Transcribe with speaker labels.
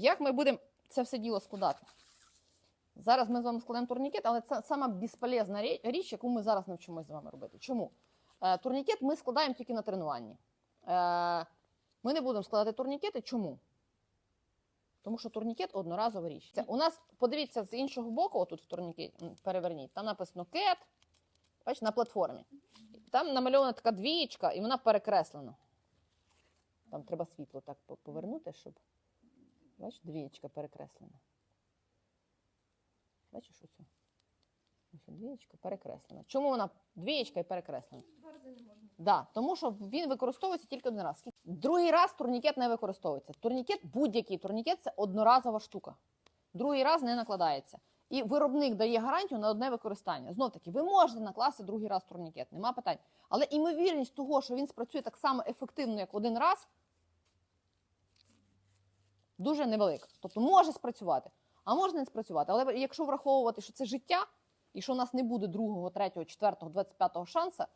Speaker 1: Як ми будемо це все діло складати? Зараз ми з вами складаємо турнікет, але це сама безполезна річ, яку ми зараз навчимося з вами робити. Чому? Е, турнікет ми складаємо тільки на тренуванні. Е, ми не будемо складати турнікети. Чому? Тому що турнікет одноразова річ. Це у нас, подивіться, з іншого боку, отут в турнікеті, м, переверніть, там написано кет, бачите, на платформі. Там намальована така двієчка, і вона перекреслена. Там треба світло так повернути, щоб. Бачиш, двієчка перекреслена. Бачиш оцю? Ось двієчка перекреслена. Чому вона двієчка і перекреслена?
Speaker 2: Два рази не можна.
Speaker 1: Да, тому що він використовується тільки один раз. Другий раз турнікет не використовується. Турнікет, будь-який турнікет це одноразова штука. Другий раз не накладається. І виробник дає гарантію на одне використання. Знов таки, ви можете накласти другий раз турнікет, нема питань. Але імовірність того, що він спрацює так само ефективно, як один раз, дуже невелика. Тобто може спрацювати, а може не спрацювати. Але якщо враховувати, що це життя, і що у нас не буде другого, третього, четвертого, двадцять п'ятого шанса,